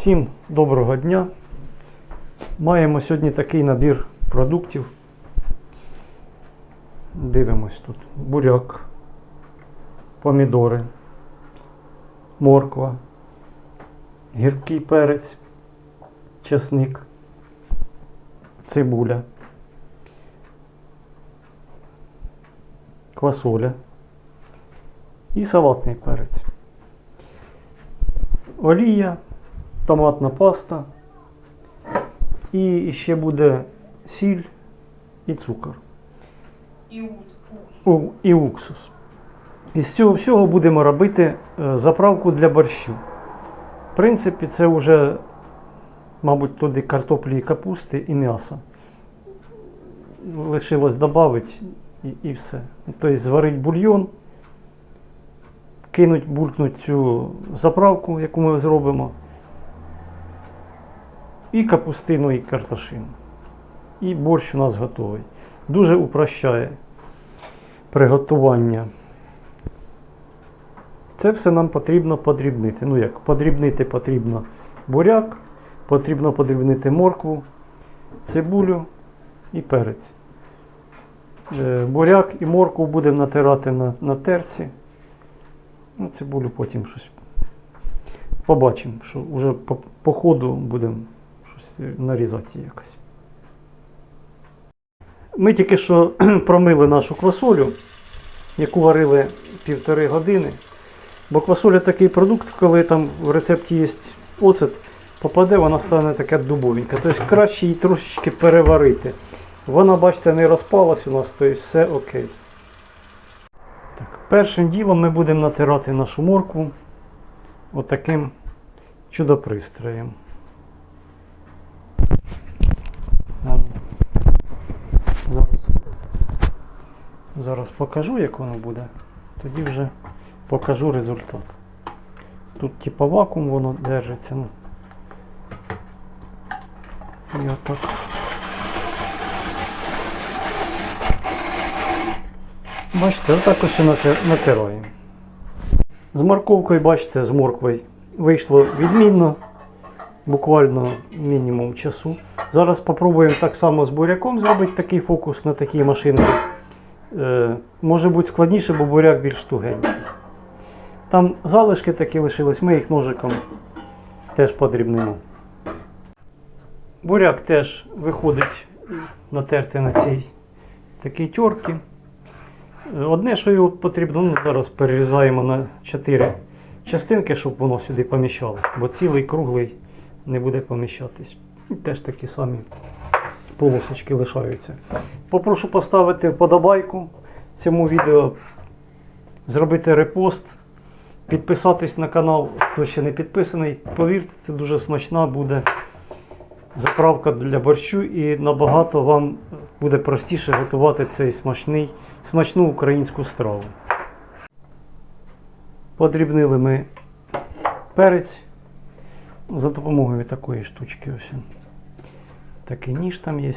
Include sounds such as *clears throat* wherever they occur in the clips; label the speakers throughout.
Speaker 1: Всім доброго дня. Маємо сьогодні такий набір продуктів. Дивимось тут. Буряк, помідори, морква, гіркий перець, чесник, цибуля, квасоля і салатний перець. Олія, томатна паста. І ще буде сіль і цукор.
Speaker 2: І.
Speaker 1: У- І уксус. Із цього всього будемо робити е, заправку для борщу. В принципі, це вже, мабуть, туди картоплі і капусти і м'ясо. Лишилось додати і, і все. Тобто зварити бульйон, кинуть, булькнуть цю заправку, яку ми зробимо. І капустину, і картошину. І борщ у нас готовий. Дуже упрощає приготування. Це все нам потрібно подрібнити. Ну як, подрібнити потрібно буряк, потрібно подрібнити моркву, цибулю і перець. Е, Буряк і моркву будемо натирати на, на терці. Ну, цибулю потім щось побачимо, що вже по, по ходу будемо е, нарізати якось. Ми тільки що *clears throat* промили нашу квасолю, яку варили півтори години. Бо квасоля такий продукт, коли там в рецепті є оцет, попаде, вона стане така дубовенька. Тобто краще її трошечки переварити. Вона, бачите, не розпалась у нас, тобто все окей. Так, першим ділом ми будемо натирати нашу моркву отаким чудопристроєм. А ну. Зараз, зараз покажу, як воно буде. Тоді вже покажу результат. Тут типа вакуум воно держиться. Ну. І отак. Бачите, отак ось натираємо. З морковкою, бачите, з морквою вийшло відмінно, буквально мінімум часу. Зараз спробуємо так само з буряком зробити такий фокус на такій машинці. Е, може бути складніше, бо буряк більш тугенький. Там залишки такі лишились, ми їх ножиком теж подрібнемо. Буряк теж виходить натерти на цій такій тьорці. Одне, що його потрібно, ну, зараз перерізаємо на 4 частинки, щоб воно сюди поміщалось, бо цілий круглий не буде поміщатись. І Теж такі самі полосочки лишаються. Попрошу поставити вподобайку цьому відео, зробити репост, підписатись на канал, хто ще не підписаний. Повірте, це дуже смачна буде заправка для борщу і набагато вам буде простіше готувати цей смачний, смачну українську страву. Подрібнили ми перець за допомогою такої штучки. Ось. Такий ніж там є.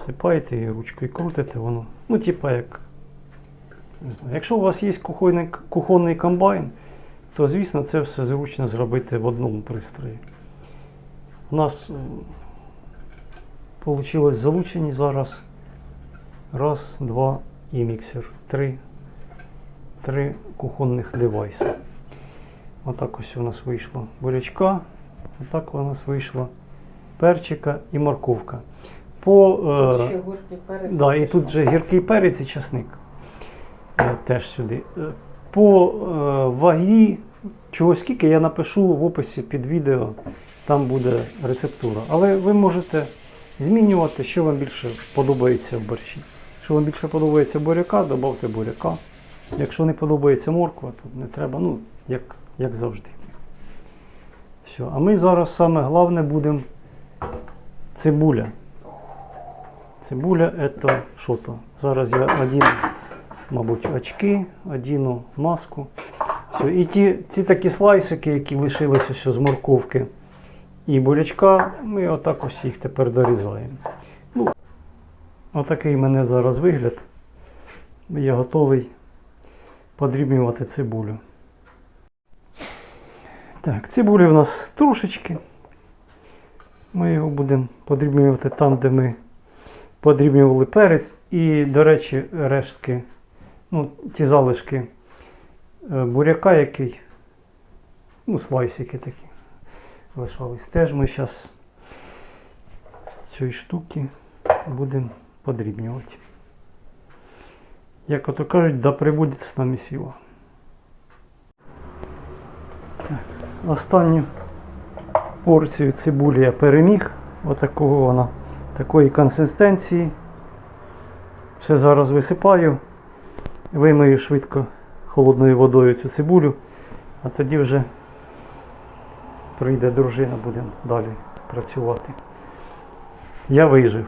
Speaker 1: Всипаєте і ручкою крутите воно. Ну, типа як. Не знаю. Якщо у вас є кухонний, кухонний комбайн, то звісно це все зручно зробити в одному пристрої. У нас вийшло залучені зараз. Раз, два і міксер. Три, три кухонних девайси. Отак ось у нас вийшло бурячка, отак у нас вийшло перчика і морковка. По, е,
Speaker 2: Ще горький перець.
Speaker 1: Да, і тут же гіркий перець і часник. Теж сюди. Е, По е, вагі, чого скільки, я напишу в описі під відео, там буде рецептура. Але ви можете змінювати, що вам більше подобається в борщі. Якщо вам більше подобається буряка, додавте буряка. Якщо не подобається морква, то не треба, ну, як, як завжди. Все. А ми зараз саме головне будемо цибуля. Цибуля это що то? Зараз я одіну, мабуть, очки, одіну маску. Все. І ті, ці такі слайсики, які лишилися ще з морковки і бурячка, ми отак ось їх тепер дорізаємо. Ну, отакий в мене зараз вигляд. Я готовий подрібнювати цибулю. Так, цибулі у нас трошечки. Ми його будемо подрібнювати там, де ми подрібнювали перець. І, до речі, рештки, ну, ті залишки е, буряка, який, ну, слайсики такі лишались. Теж ми зараз цієї штуки будемо подрібнювати. Як ото кажуть, да прибудет з нами. Так, останню порцію цибулі я переміг. Отакого вона, такої консистенції. Все зараз висипаю. Вимию швидко холодною водою цю цибулю, а тоді вже прийде дружина, будемо далі працювати. Я вижив.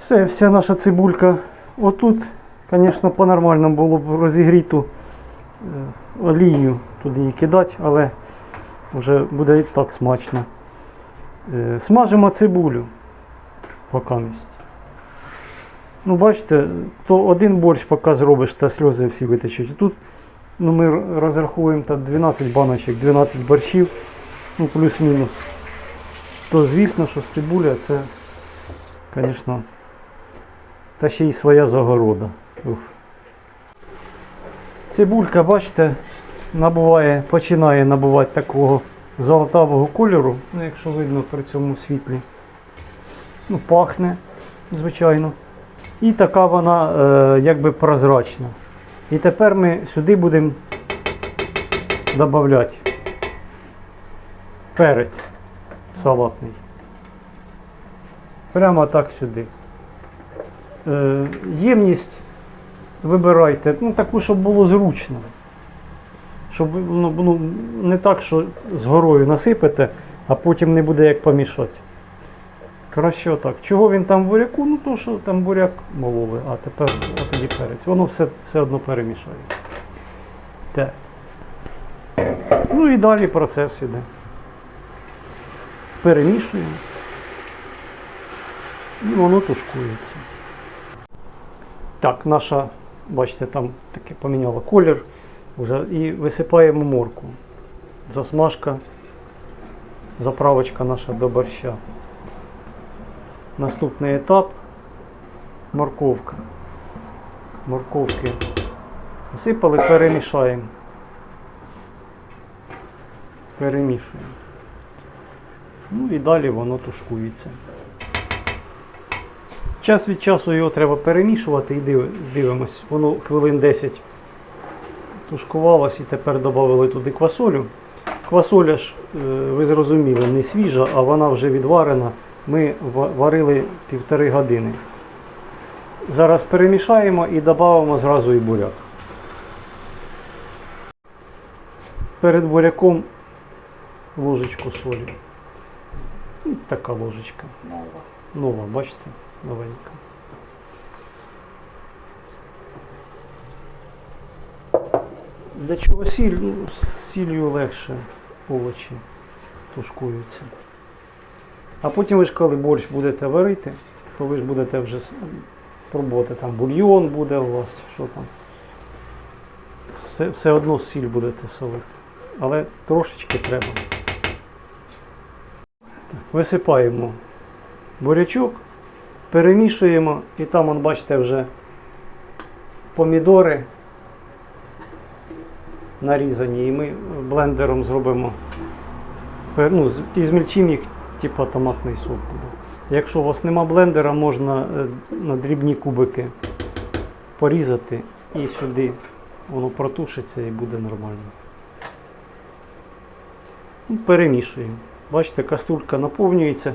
Speaker 1: Все, вся наша цибулька отут, звісно, по-нормальному було б розігріту олію туди її кидати, але вже буде і так смачно. Е, Смажимо цибулю поки місць. Ну, бачите, то один борщ поки зробиш, та сльози всі витечуть. Тут ну, ми розраховуємо та 12 баночок, 12 борщів, ну плюс-мінус. То звісно, що цибуля це, звісно, та ще й своя загорода. Ух. Цибулька, бачите, набуває, починає набувати такого золотавого кольору, ну, якщо видно при цьому світлі. Ну, пахне, звичайно. І така вона е, якби прозрачна. І тепер ми сюди будемо додавати перець салатний. Прямо так сюди. Е, ємність вибирайте, ну таку, щоб було зручно. Щоб ну, ну, не так, що з горою насипете, а потім не буде як помішати. Краще отак. Чого він там буряку? Ну то, що там буряк мололи, а тепер а тоді перець. Воно все, все одно перемішається. Так. Ну і далі процес іде. Перемішуємо. І воно тушкується. Так, наша, бачите, там таке поміняло колір. Вже, і висипаємо морку. Засмажка, заправочка наша до борща. Наступний етап морковка. Морковки насипали, перемішаємо. Перемішуємо. Ну і далі воно тушкується. Час від часу його треба перемішувати і див- дивимось. Воно хвилин 10 тушкувалось і тепер додали туди квасолю. Квасоля ж, е, ви зрозуміли, не свіжа, а вона вже відварена. Ми варили півтори години. Зараз перемішаємо і додамо зразу і буряк. Перед буряком ложечку солі. Ну, Така ложечка.
Speaker 2: Нова.
Speaker 1: Нова, бачите, новенька. Для чого сіль? Сіллю легше овочі тушкуються. А потім ви ж коли борщ будете варити, то ви ж будете вже пробувати там бульйон буде у вас, що там. Все, все одно сіль будете солити. Але трошечки треба. Висипаємо бурячок, перемішуємо і там, он, бачите, вже помідори нарізані, і ми блендером зробимо, ну, і змільчимо їх, типа томатний буде. Якщо у вас нема блендера, можна е, на дрібні кубики порізати і сюди воно протушиться і буде нормально. Ну, Перемішуємо. Бачите, каструлька наповнюється.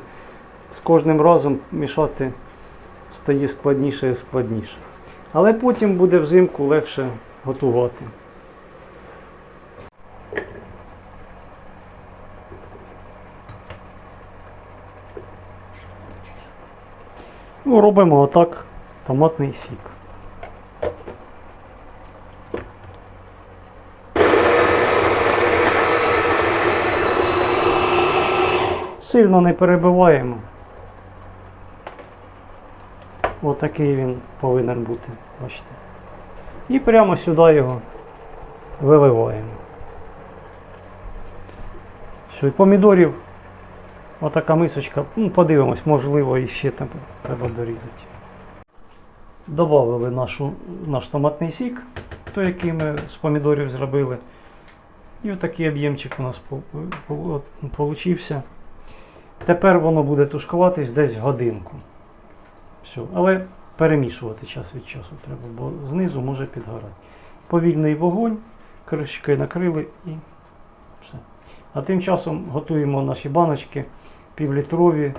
Speaker 1: З кожним разом мішати стає складніше і складніше. Але потім буде взимку легше готувати. Ну, робимо отак томатний сік. Сильно не перебиваємо. Отакий він повинен бути, бачите. І прямо сюди його виливаємо. Що, і помідорів, отака мисочка, ну, подивимось, можливо, іще там треба дорізати. Добавили нашу, наш томатний сік, той, який ми з помідорів зробили. І отакий об'ємчик у нас по- по- получився. Тепер воно буде тушкуватись десь годинку. Все. Але перемішувати час від часу треба, бо знизу може підгорати. Повільний вогонь, кришкою накрили і все. А тим часом готуємо наші баночки півлітрові.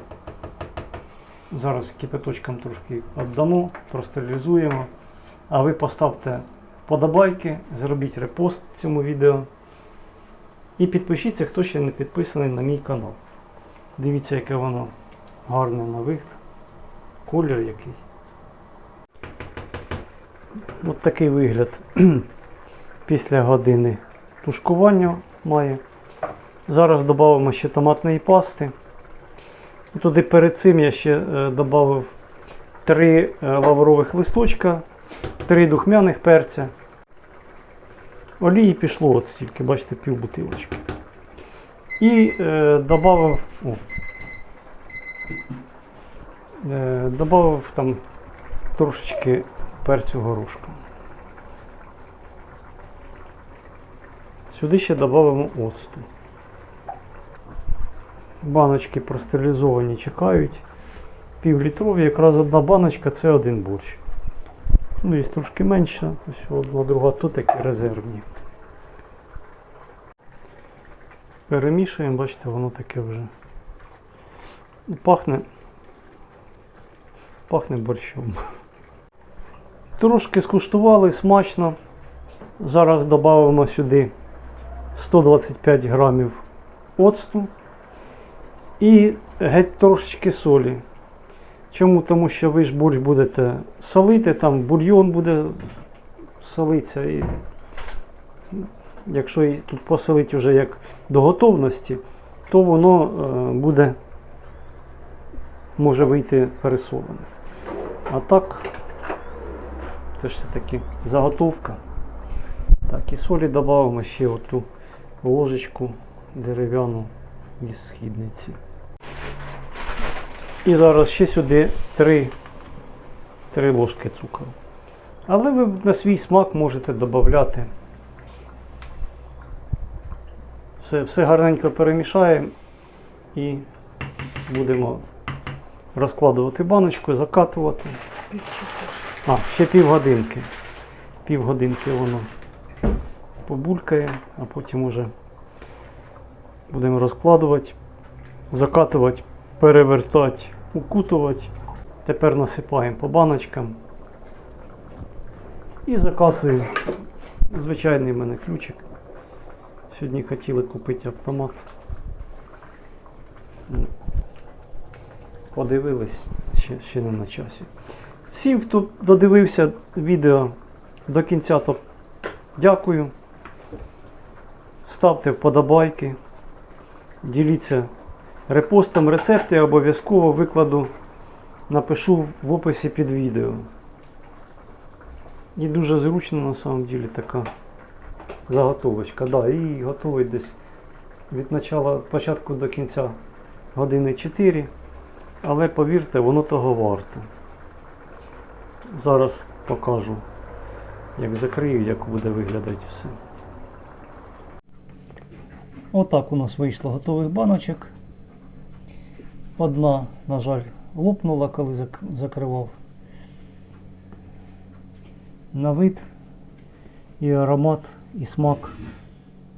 Speaker 1: Зараз кипяточком трошки віддамо, простерилізуємо. А ви поставте подобайки, зробіть репост цьому відео. І підпишіться, хто ще не підписаний на мій канал. Дивіться, яке воно гарне на вигляд. Колір який. От такий вигляд *clears throat* після години тушкування має. Зараз додамо ще томатної пасти. І туди перед цим я ще е, додав три е, лаврових листочка, три духмяних перця. Олії пішло от стільки, бачите, пів бутилочки. І е, додав, е, там трошечки перцю горошка. Сюди ще додамо оцту. Баночки простерилізовані чекають. Півлітрові, якраз одна баночка це один борщ. Ну, є трошки менша, ось одна друга тут такі резервні. Перемішуємо, бачите, воно таке вже. Пахне. Пахне борщом. Трошки скуштували, смачно. Зараз додамо сюди 125 грамів оцту і геть трошечки солі. Чому? Тому що ви ж борщ будете солити, там бульйон буде солитися. І якщо і тут посолити вже як до готовності, то воно е, буде може вийти пересолене. А так, це ж все-таки заготовка. Так, і солі додамо ще оту ложечку дерев'яну із східниці. І зараз ще сюди 3, 3 ложки цукру. Але ви на свій смак можете додати. Все, все гарненько перемішаємо і будемо розкладувати баночку, закатувати. А, ще півгодинки. Півгодинки воно побулькає, а потім уже будемо розкладувати, закатувати, перевертати, укутувати. Тепер насипаємо по баночкам і закатуємо. Звичайний в мене ключик. Сьогодні хотіли купити автомат. Подивились, ще, ще не на часі. Всім, хто додивився відео до кінця, то дякую. Ставте вподобайки, діліться репостом рецепти, обов'язково викладу, напишу в описі під відео. І дуже зручно на самом деле така заготовочка. Да, і готовий десь від начала, початку до кінця години 4. Але повірте, воно того варте. Зараз покажу, як закрию, як буде виглядати все. Отак у нас вийшло готових баночок. Одна, на жаль, лопнула, коли закривав. На вид і аромат, і смак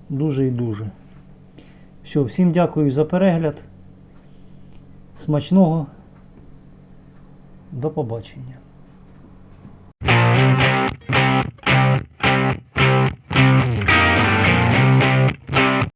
Speaker 1: дуже і дуже. Все, всім дякую за перегляд. Смачного. До побачення.